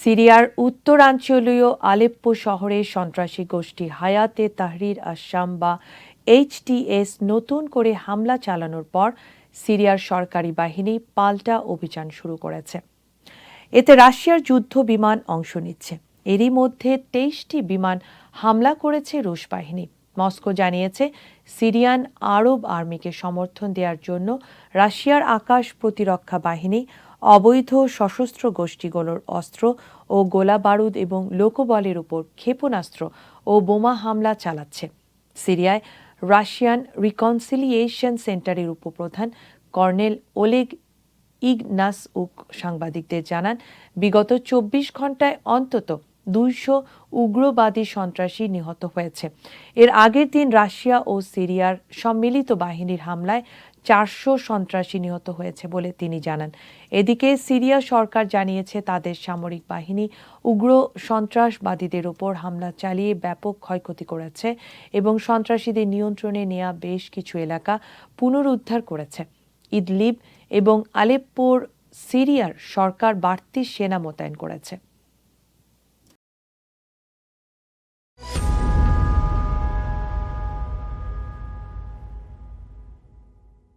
সিরিয়ার উত্তরাঞ্চলীয় আলেপ্পো শহরে সন্ত্রাসী গোষ্ঠী হায়াতে তাহরির আসাম বা এইচটিএস নতুন করে হামলা চালানোর পর সিরিয়ার সরকারি বাহিনী পাল্টা অভিযান শুরু করেছে। এতে রাশিয়ার যুদ্ধ বিমান অংশ নিচ্ছে। এরই মধ্যে তেইশটি বিমান হামলা করেছে রুশ বাহিনী। মস্কো জানিয়েছে, সিরিয়ান আরব আর্মিকে সমর্থন দেওয়ার জন্য রাশিয়ার আকাশ প্রতিরক্ষা বাহিনী অবৈধ সশস্ত্র গোষ্ঠীগুলোর অস্ত্র ও গোলা বারুদ এবং লোকবলের উপর ক্ষেপণাস্ত্র ও বোমা হামলা চালাচ্ছে। সিরিয়ায় রাশিয়ান রিকনসিলিয়েশন সেন্টারের উপপ্রধান কর্নেল ওলেগ ইগনাস উক সাংবাদিকদের জানান, বিগত চব্বিশ ঘন্টায় অন্তত দুইশো উগ্রবাদী সন্ত্রাসী নিহত হয়েছে। এর আগের দিন রাশিয়া ও সিরিয়ার সম্মিলিত বাহিনীর হামলায় চারশো সন্ত্রাসী নিহত হয়েছে বলে তিনি জানান। এদিকে সিরিয়া সরকার জানিয়েছে, তাদের সামরিক বাহিনী উগ্র সন্ত্রাসবাদীদের ওপর হামলা চালিয়ে ব্যাপক ক্ষয়ক্ষতি করেছে এবং সন্ত্রাসীদের নিয়ন্ত্রণে নেওয়া বেশ কিছু এলাকা পুনরুদ্ধার করেছে। ইদলিব এবং আলেপ্পোর সিরিয়ার সরকার বাড়তি সেনা মোতায়েন করেছে।